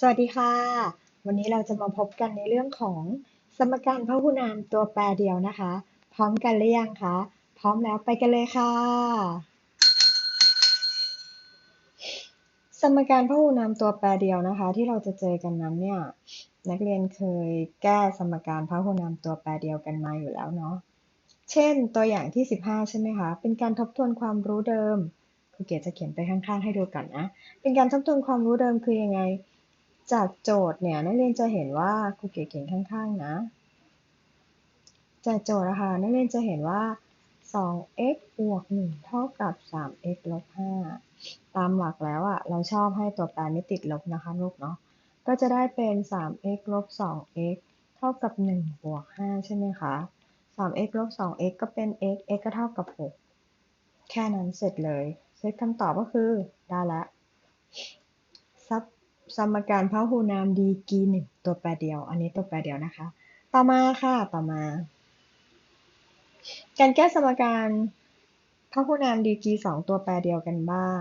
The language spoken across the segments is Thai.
สวัสดีค่ะ วันนี้เราจะมาพบกันในเรื่องของสมการพหุนามตัวแปรเดียวนะคะ พร้อมกันหรือยังคะพร้อมแล้วไปกันเลยค่ะ สมการพหุนามตัวแปรเดียวนะคะ ที่เราจะเจอกันนั้นเนี่ยนักเรียนเคยแก้สมการพหุนามตัวแปรเดียวกันมาอยู่แล้วเนาะเช่นตัวอย่างที่ 15 ใช่ไหมคะ เป็นการทบทวนความรู้เดิมครูเกียรติจะเขียนไปข้างๆให้ดูก่อนนะเป็นการทบทวนความรู้เดิมคือยังไง จากโจทย์เนี่ยนักเรียนจะเห็นว่าครูเกียรติเขียนข้างๆนะ จากโจทย์นะคะนักเรียนจะเห็นว่า 2x บวก 1 เท่ากับ 3x ลบ 5 ตามหลักแล้วอะเราชอบให้ตัวแปรไม่ติดลบนะคะลูกเนาะ ก็จะได้เป็น 3x ลบ 2x เท่ากับ 1 บวก 5 ใช่ไหมคะ 3x ลบ 2x ก็เป็น x x ก็เท่ากับ 6 แค่นั้นเสร็จเลย เซตคำตอบก็คือได้แล้ว สมการพหุนามดีกีหนึ่งตัวแปรเดียว อันนี้ตัวแปรเดียวนะคะ ต่อมาค่ะ ต่อมา การแก้สมการพหุนามดีกีสองตัวแปรเดียวกันบ้าง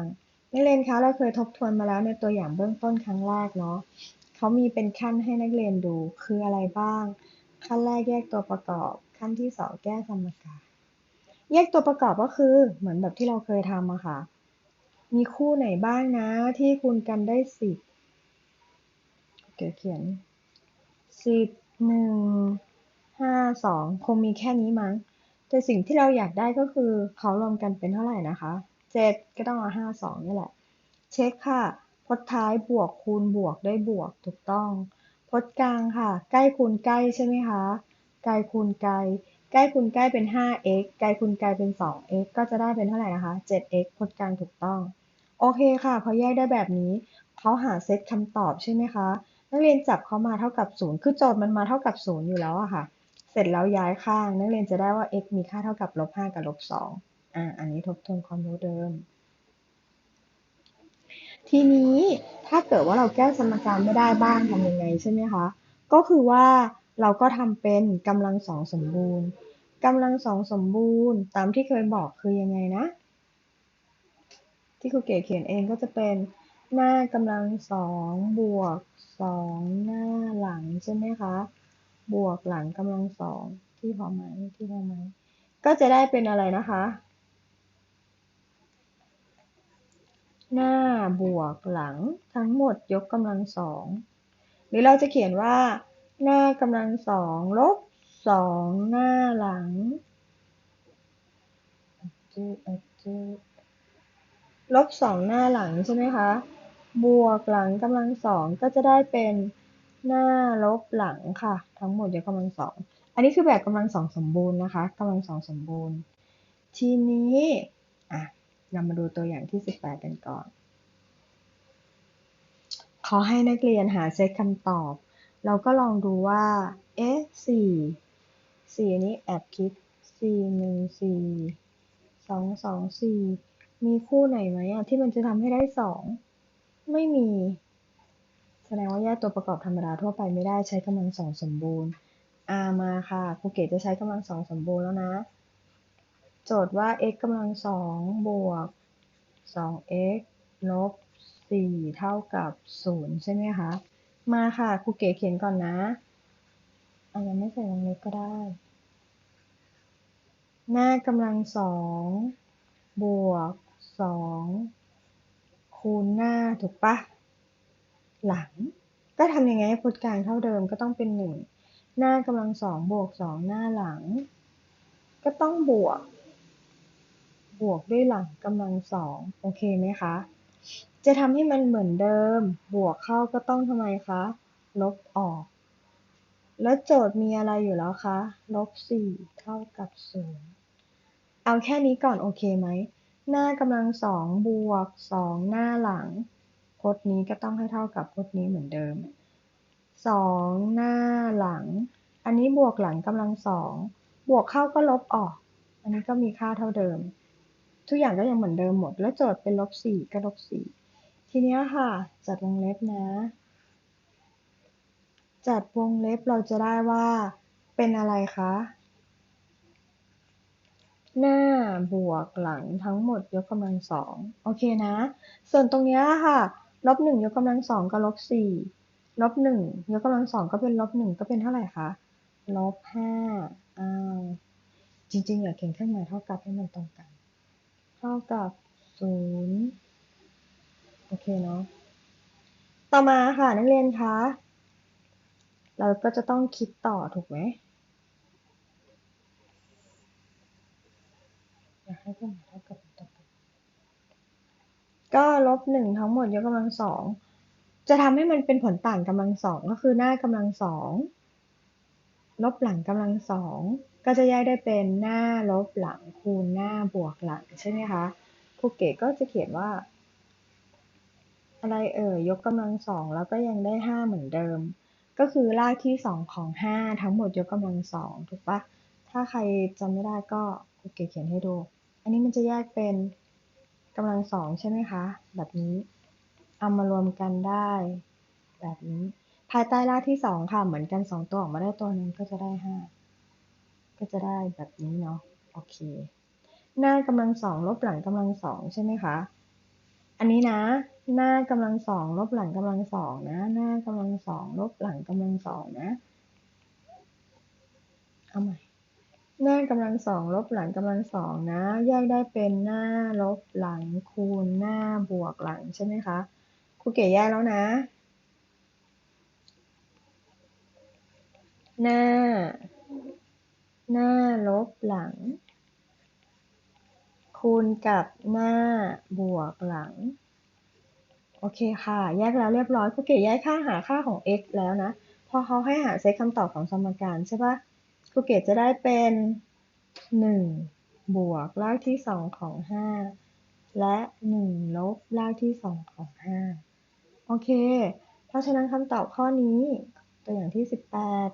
นักเรียนคะเราเคยทบทวนมาแล้วในตัวอย่างเบื้องต้นครั้งแรกเนาะเขามีเป็นขั้นให้นักเรียนดูคืออะไรบ้าง ขั้นแรกแยกตัวประกอบ ขั้นที่สองแก้สมการ แยกตัวประกอบก็คือเหมือนแบบที่เราเคยทำอะค่ะ มีคู่ไหนบ้างนะที่คูณกันได้สิบ เดี๋ยวเขียนสิบหนึ่งห้าสองคงมีแค่นี้มั้ง แต่สิ่งที่เราอยากได้ก็คือเขารวมกันเป็นเท่าไหร่นะคะเจ็ดก็ต้องเอาห้าสองนี่แหละ เช็คค่ะ พจน์ท้ายบวกคูณบวกได้บวกถูกต้อง พจน์กลางค่ะ ใกล้คูณใกล้ใช่ไหมคะไกลคูณไกลใกล้คูณใกล้เป็น 5x ไกลคูณไกลเป็น 2x ก็จะได้เป็นเท่าไหร่นะคะ 7x พจน์กลางถูกต้อง โอเคค่ะ พอแยกได้แบบนี้ เขาหาเซตคำตอบใช่ไหมคะ นักเรียนจับเขามาเท่ากับ0คือโจทย์มันมาเท่ากับ0อยู่แล้วอะค่ะ เสร็จแล้วย้ายข้าง นักเรียนจะได้ว่า x มีค่าเท่ากับลบ5กับลบ2อ่า อันนี้ทบทวนความรู้เดิม ทีนี้ถ้าเกิดว่าเราแก้สมการไม่ได้บ้างทำยังไงใช่ไหมคะ ก็คือว่าเราก็ทำเป็นกำลังสองสมบูรณ์กำลังสองสมบูรณ์ ตามที่เคยบอกคือยังไงนะ ที่ครูเก๋เขียนเองก็จะเป็นหน้ากำลังสองบวก สองหน้าหลังใช่ไหมคะ บวกหลังกำลังสองที่พอไหมที่พอไหมก็จะได้เป็นอะไรนะคะ หน้าบวกหลังทั้งหมดยกกำลังสองหรือเราจะเขียนว่า หน้ากำลังสองลบสองหน้าหลังลบสองหน้าหลังใช่ไหมคะ บวกหลังกำลังสองก็จะได้เป็นหน้าลบหลังค่ะ ทั้งหมดยกกำลังสองอันนี้คือแบบกำลังสองสมบูรณ์นะคะกำลังสองสมบูรณ์ ทีนี้อะเรามาดูตัวอย่างที่สิบแปดกันก่อน ขอให้นักเรียนหาเซตคำตอบ เราก็ลองดูว่า เอ๊ะสี่สี่นี้แอบคิดสี่หนึ่งสี่สองสองสี่มีคู่ไหนไหมอะที่มันจะทำให้ได้สอง ไม่มี แสดงว่าแยกตัวประกอบธรรมดาทั่วไปไม่ได้ใช้กำลังสองสมบูรณ์อามาค่ะครูเกตจะใช้กำลังสองสมบูรณ์แล้วนะ โจทย์ว่า x กำลังสองบวก 2x ลบ 4 เท่ากับ 0 ใช่ไหมคะ มาค่ะครูเก๋เขียนก่อนนะอายังไม่ใส่วงเล็บก็ได้ หน้ากำลังสองบวกสอง คูณหน้าถูกปะหลัง ก็ทำยังไงให้พจน์กางเท่าเดิมก็ต้องเป็นหนึ่งหน้ากำลังสองบวกสองหน้าหลัง ก็ต้องบวก บวกด้วยหลังกำลังสองโอเคไหมคะ จะทำให้มันเหมือนเดิม บวกเข้าก็ต้องทำไมคะ ลบออก แล้วโจทย์มีอะไรอยู่แล้วคะ ลบสี่เท่ากับศูนย์เอาแค่นี้ก่อนโอเคไหม หน้ากำลังสองบวกสองหน้าหลังพจน์นี้ก็ต้องให้เท่ากับพจน์นี้เหมือนเดิมสองหน้าหลัง อันนี้บวกหลังกำลังสองบวกเข้าก็ลบออก อันนี้ก็มีค่าเท่าเดิม ทุกอย่างก็ยังเหมือนเดิมหมด แล้วโจทย์เป็นลบสี่ก็ลบสี่ทีนี้ค่ะ จัดวงเล็บนะ จัดวงเล็บเราจะได้ว่าเป็นอะไรคะ หน้าบวกหลังทั้งหมดยกกำลังสองโอเคนะ ส่วนตรงนี้ค่ะลบหนึ่งยกกำลังสองกับลบสี่ลบหนึ่งยกกำลังสองก็เป็นลบหนึ่งก็เป็นเท่าไหร่คะลบห้าอ้าวจริงๆ อย่าเขียนเครื่องหมายเท่ากับให้มันตรงกัน เท่ากับศูนย์โอเคเนาะต่อมาค่ะนักเรียนคะเราก็จะต้องคิดต่อถูกไหมอยาก ให้เครื่องหมายเท่ากับตรงกันก็ลบหนึ่งทั้งหมดยกกำลังสองจะทำให้มันเป็นผลต่างกำลังสองก็คือหน้ากำลังสองลบหลังกำลังสองก็จะแยกได้เป็นหน้าลบหลังคูณหน้าบวกหลังใช่ไหมคะครูเก๋ก็จะเขียนว่า อะไรเอ่ยยกกำลังสองแล้วก็ยังได้ห้าเหมือนเดิม ก็คือรากที่สองของห้าทั้งหมดยกกำลังสองถูกปะถ้าใครจำไม่ได้ก็ครูเก๋เขียนให้ดู อันนี้มันจะแยกเป็นกำลังสองใช่ไหมคะ แบบนี้ เอามารวมกันได้ แบบนี้ ภายใต้รากที่สองค่ะ เหมือนกันสองตัวออกมาได้ตัวหนึงก็จะได้ห้าก็จะได้แบบนี้เนาะ โอเค หน้ากำลังสองลบหลังกำลังสองใช่ไหมคะ อันนี้นะ หน้ากำลังสองลบหลังกำลังสองนะ หน้ากำลังสองลบหลังกำลังสองนะ เอาใหม่ หน้ากำลังสองลบหลังกำลังสองนะ แยกได้เป็นหน้าลบหลังคูณหน้าบวกหลังใช่ไหมคะครูเก๋แยกแล้วนะ หน้า หน้าลบหลัง คูณกับหน้าบวกหลัง โอเคค่ะ แยกแล้วเรียบร้อยครูเก๋แยกค่าหาค่าของ x แล้วนะ พอเขาให้หาเซตคำตอบของสมการใช่ปะ ครูเก๋จะได้เป็นหนึ่งบวกรากที่สองของห้าและหนึ่งลบรากที่สองของห้าโอเค เพราะฉะนั้นคำตอบข้อนี้ตัวอย่างที่สิบแปด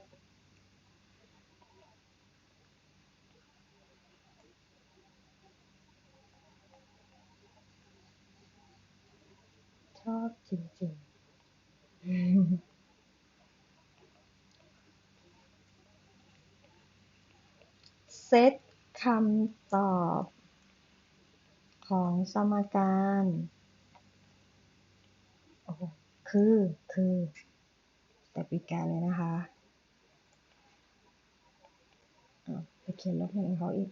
ชอบจริงๆ เซตคำตอบของสมการ คือ คือ แต่ปีการเลยนะคะอะไปเขียนลบหนึ่งเขาอีก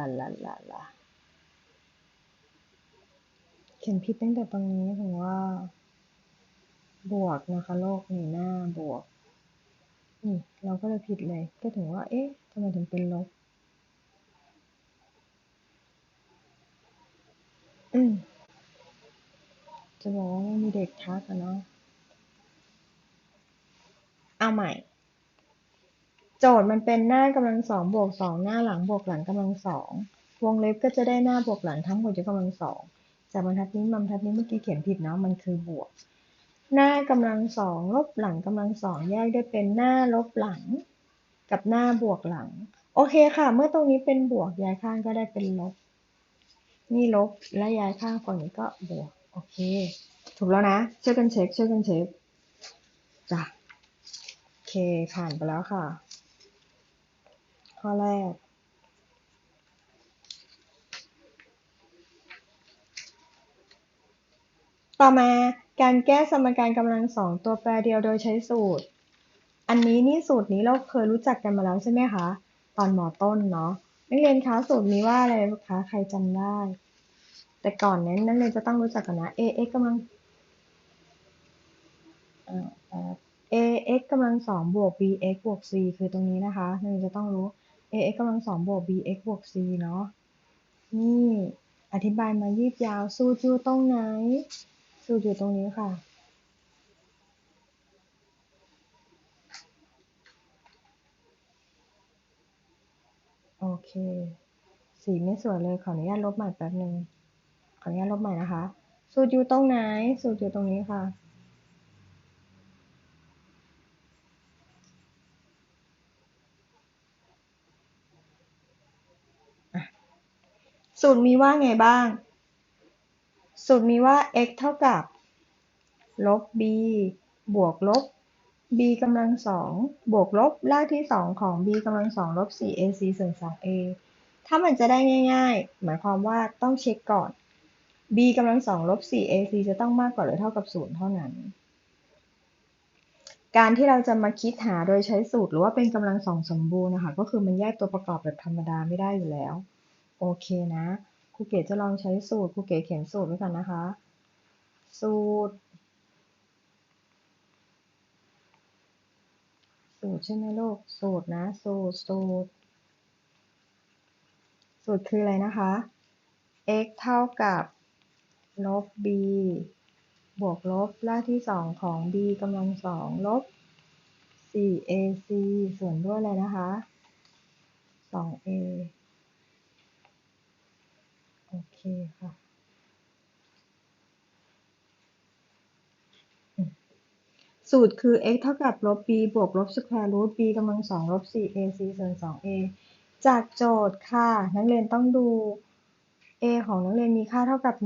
ละละละละเขียนผิดตั้งแต่ตรงนี้ถึงว่า บวกนะคะ โลกนี่หน้าบวก นี่ เราก็เลยผิดเลย ก็ถึงว่า เอ๊ะทำไมถึงเป็นลบ อืมจะบอกว่าไม่มีเด็กทักอะเนาะเอาใหม่ โจทย์มันเป็นหน้ากำลังสองบวกสองหน้าหลังบวกหลังกำลังสองวงเล็บก็จะได้หน้าบวกหลังทั้งหมดยกกำลังสองจากบรรทัดนี้บรรทัดนี้เมื่อกี้เขียนผิดเนาะมันคือบวก หน้ากำลังสองลบหลังกำลังสองแยกได้เป็นหน้าลบหลัง กับหน้าบวกหลัง โอเคค่ะ เมื่อตรงนี้เป็นบวกย้ายข้างก็ได้เป็นลบ นี่ลบและย้ายข้างฝั่งนี้ก็บวกโอเค ถูกแล้วนะช่วยกันเช็คช่วยกันเช็คจ้ะโอเคผ่านไปแล้วค่ะ ข้อแรก ต่อมาการแก้สมการกำลังสองตัวแปรเดียวโดยใช้สูตร อันนี้นี่สูตรนี้เราเคยรู้จักกันมาแล้วใช่ไหมคะ ตอนมอต้นเนาะนักเรียนคะสูตรนี้ว่าอะไรคะใครจำได้ แต่ก่อนนั้นนักเรียนจะต้องรู้จักกันนะ ax กำลัง ax กำลังสองบวก bx บวก c คือตรงนี้นะคะนักเรียนจะต้องรู้ ax กำลังสองบวก bx บวก c เนาะ นี่อธิบายมายืดยาวสูตรอยู่ตรงไหน สูตรอยู่ตรงนี้ค่ะ โอเค สีไม่สวยเลย ขออนุญาตลบใหม่แป๊บหนึ่งขออนุญาตลบใหม่นะคะ สูตรอยู่ตรงไหน สูตรอยู่ตรงนี้ค่ะ สูตรมีว่าไงบ้าง สูตรมีว่า x เท่ากับ ลบ b บวกลบ b กำลังสองบวกลบรากที่สองของ b กำลังสองลบ 4ac ส่วน 2a ถ้ามันจะได้ง่าย ๆ หมายความว่าต้องเช็คก่อน b กำลังสองลบ 4ac จะต้องมากกว่าหรือเท่ากับศูนย์เท่านั้น การที่เราจะมาคิดหาโดยใช้สูตรหรือว่าเป็นกำลังสองสมบูรณ์นะคะ ก็คือมันแยกตัวประกอบแบบธรรมดาไม่ได้อยู่แล้ว โอเคนะครูเก๋จะลองใช้สูตรครูเก๋เขียนสูตรไว้ก่อนนะคะ สูตร สูตรใช่ไหมลูก สูตรนะ สูตร สูตร สูตรคืออะไรนะคะ x เท่ากับลบ b บวกลบรากที่สองของ b กำลังสองลบ 4ac ส่วนด้วยอะไรนะคะ 2a โอเคค่ะสูตรคือ x เท่ากับลบ b บวกลบสแควร์รูท b กำลังสองลบ 4ac ส่วน 2a จากโจทย์ค่ะ นักเรียนต้องดู a ของนักเรียนมีค่าเท่ากับ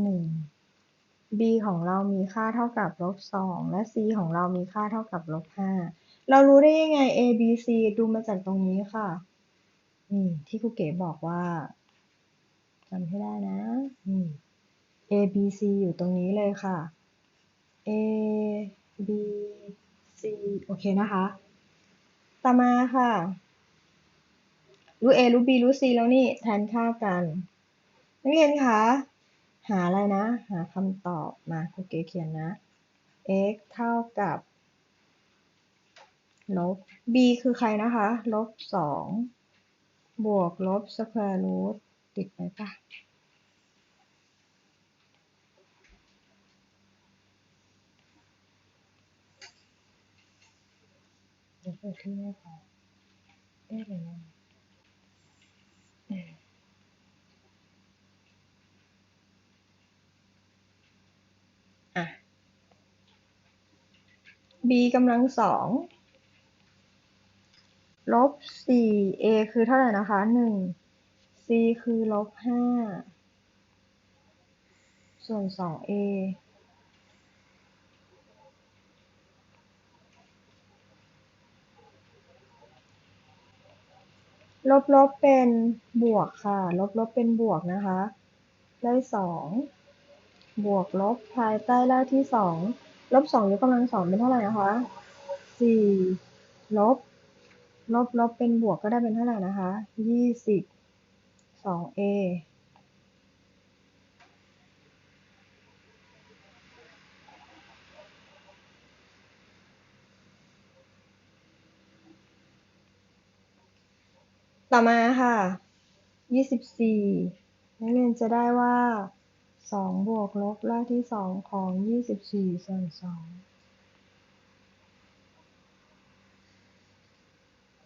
1 b ของเรามีค่าเท่ากับลบ 2 และ c ของเรามีค่าเท่ากับลบ 5 เรารู้ได้ยังไง a b c ดูมาจากตรงนี้ค่ะ นี่ที่ครูเก๋บอกว่า จำให้ได้นะนี่ a b c อยู่ตรงนี้เลยค่ะ a b c โอเคนะคะ ต่อมาค่ะ รู้ a รู้ b รู้ c แล้วนี่แทนค่ากัน นักเรียนคะหาอะไรนะ หาคำตอบมาครูเก๋เขียนนะ x เท่ากับลบ b คือใครนะคะ ลบสองบวกลบสแควร์รูท ติดไหมปะเดี๋ยวเปิดที่ไม่พอเอ๊ะอะไรนะอะ b กำลังสองลบ 4a คือเท่าไหร่นะคะ 1 c คือลบ5ส่วน 2a ลบลบเป็นบวกค่ะ ลบลบเป็นบวกนะคะ ได้2บวกลบภายใต้รากที่2ลบ2ยกกำลังสองเป็นเท่าไหร่นะคะ4ลบ ลบลบเป็นบวกก็ได้เป็นเท่าไหร่นะคะ 20 2a ต่อมาค่ะ24นักเรียนจะได้ว่า2บวกลบรากที่2ของ24ส่วน2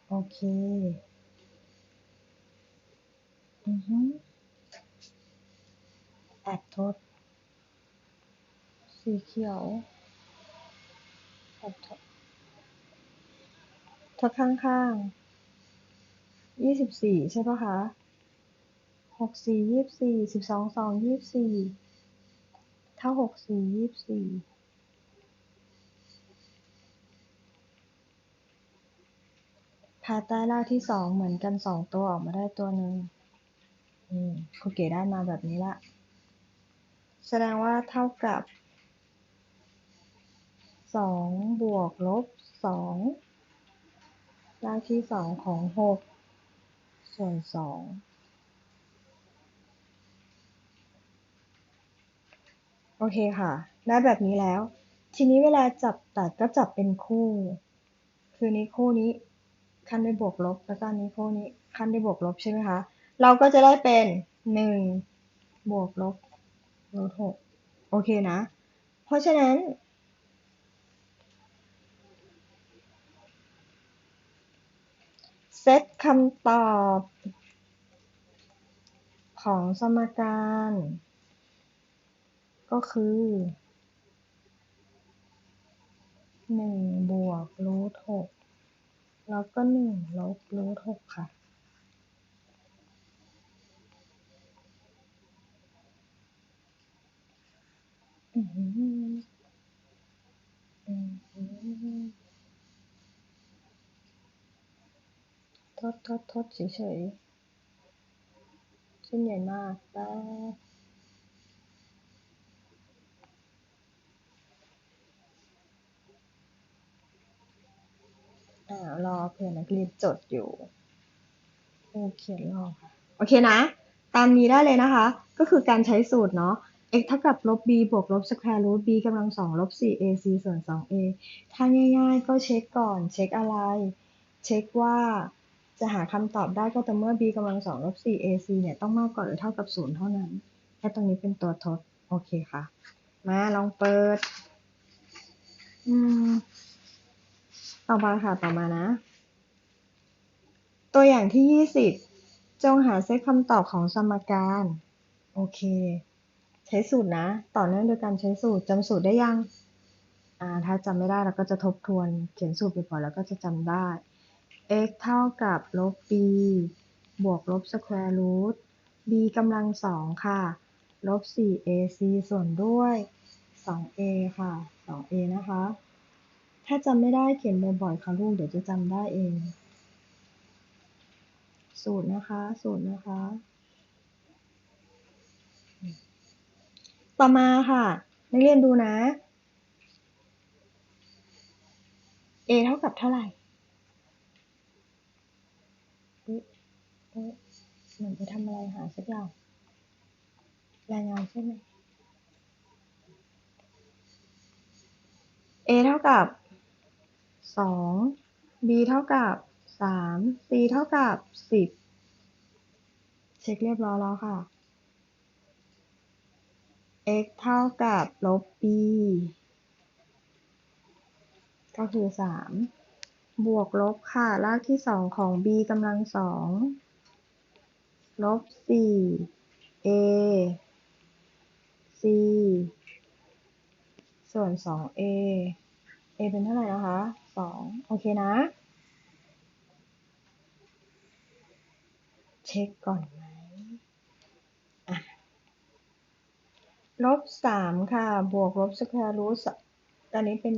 โอเค อือฮึแอบทดสีเขียวแอบทดทดข้างๆยี่สิบสี่ใช่ปะคะหกสี่ยี่สิบสี่สิบสองสองยี่สิบสี่เท่าหกสี่ยี่สิบสี่ภายใต้รากที่สองเหมือนกันสองตัวออกมาได้ตัวหนึ่ง อืมครูเก๋ได้มาแบบนี้ละ แสดงว่าเท่ากับสองบวกลบสองรากที่สองของหกส่วนสองโอเคค่ะ ได้แบบนี้แล้ว ทีนี้เวลาจับตัดก็จับเป็นคู่ คือนี้คู่นี้ ขั้นด้วยบวกลบ แล้วก็นนี้คู่นี้ ขั้นด้วยบวกลบใช่ไหมคะ เราก็จะได้เป็นหนึ่งบวกลบลบหกโอเคนะ เพราะฉะนั้น เซตคำตอบของสมการ ก็คือหนึ่งบวกรูทหกแล้วก็หนึ่งลบรูทหกค่ะ อือหืออือหือทดทดทดเฉยๆเส้นใหญ่มากป๊บอ่ารอเผื่อนนักเรียนจดอยู่โอเขียนรอโอเคนะ ตามนี้ได้เลยนะคะ ก็คือการใช้สูตรเนาะ x เท่ากับลบ b บวกลบ square root b กำลังสองลบ 4ac ส่วน 2a ถ้าง่าย ๆ ก็เช็คก่อน เช็คอะไร เช็คว่าจะหาคำตอบได้ก็ต่อเมื่อ b กำลังสองลบ 4ac เนี่ยต้องมากกว่าหรือเท่ากับ 0 เท่านั้น แค่ตรงนี้เป็นตัวทด โอเคค่ะ มาลองเปิด อืม ต่อมาค่ะ ต่อมานะ ตัวอย่างที่ 20 จงหาเซตคำตอบของสมการ โอเค ใช้สูตรนะ ต่อเนื่องโดยการใช้สูตรจำสูตรได้ยังอ่าถ้าจำไม่ได้เราก็จะทบทวนเขียนสูตรไปก่อนแล้วก็จะจำได้ x เท่ากับลบ b บวกลบ square root b กำลังสองค่ะ ลบ 4ac ส่วนด้วย 2a ค่ะ 2a นะคะ ถ้าจำไม่ได้เขียนบ่อยๆค่ะลูก เดี๋ยวจะจำได้เอง สูตรนะคะ สูตรนะคะ ต่อมาค่ะ นักเรียนดูนะ a เท่ากับเท่าไหร่อุ๊ยเหมือนไปทำอะไรหาสักอย่างรายงานใช่ไหม a เท่ากับ 2 b เท่ากับ 3 c เท่ากับ 10 เช็คเรียบร้อยแล้วค่ะ x เท่ากับลบ b ก็คือ 3 บวกลบค่ะ รากที่ 2 ของ b กำลังสองลบ 4 a c ส่วน 2a a เป็นเท่าไหร่นะคะ 2 โอเคนะ เช็คก่อนไหมอะ ลบ3ค่ะ บวกลบ square root ตอนนี้เป็น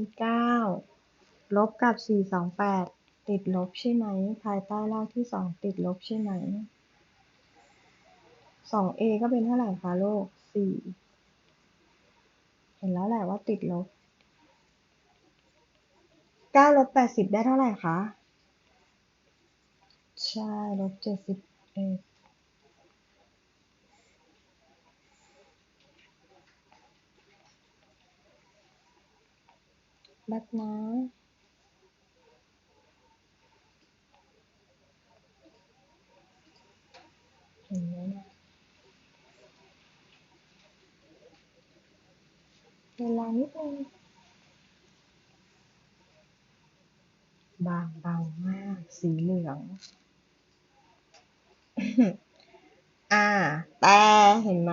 9ลบกับ4 2 8ติดลบใช่ไหม ภายใต้รากที่2ติดลบใช่ไหม 2a ก็เป็นเท่าไหร่คะลูก4เห็นแล้วแหละว่าติดลบ9ลบ80ได้เท่าไหร่คะ ใช่ ลบ71แป๊บ นะเห็นไหมนะเวลานิดนึงบางเบามาก สีเหลือง อ่า แต่เห็นไหม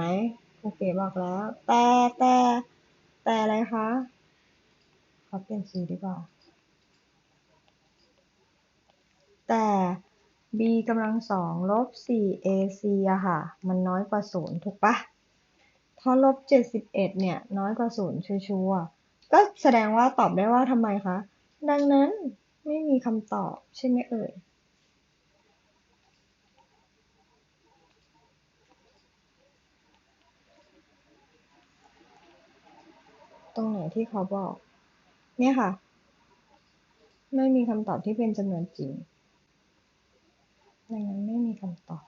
ครูเก๋บอกแล้ว แต่แต่แต่อะไรคะ เปลี่ยนสีดีกว่า แต่ b กำลังสองลบ 4ac อะค่ะ มันน้อยกว่าศูนย์ถูกปะเพราะลบ 71 เนี่ย น้อยกว่าศูนย์ชัวร์ๆก็แสดงว่าตอบได้ว่าทำไมคะ ดังนั้นไม่มีคำตอบใช่ไหมเอ่ยตรงไหนที่เขาบอก เนี่ยค่ะ ไม่มีคำตอบที่เป็นจำนวนจริง ดังนั้นไม่มีคำตอบ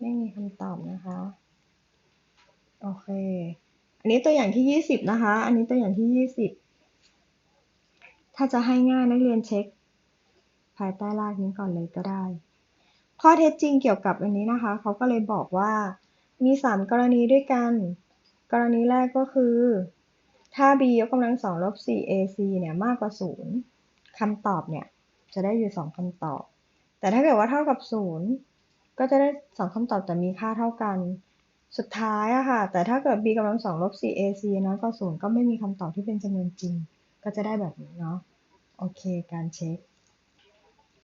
ไม่มีคำตอบนะคะ โอเค อันนี้ตัวอย่างที่ 20 นะคะ อันนี้ตัวอย่างที่ 20 ถ้าจะให้ง่ายนักเรียนเช็ค ภายใต้รากนี้ก่อนเลยก็ได้ ข้อเท็จจริงเกี่ยวกับอันนี้นะคะ เขาก็เลยบอกว่ามี 3 กรณีด้วยกัน กรณีแรกก็คือ ถ้า b ยกกำลังสองลบ 4ac เนี่ยมากกว่า 0คำตอบเนี่ยจะได้อยู่ 2คำตอบ แต่ถ้าเกิดว่าเท่ากับ 0 ก็จะได้ 2คำตอบแต่มีค่าเท่ากัน สุดท้ายอะค่ะ แต่ถ้าเกิด b กำลังสองลบ 4ac น้อยกว่า0ก็ไม่มีคำตอบที่เป็นจำนวนจริง ก็จะได้แบบนี้เนาะ โอเค การเช็ค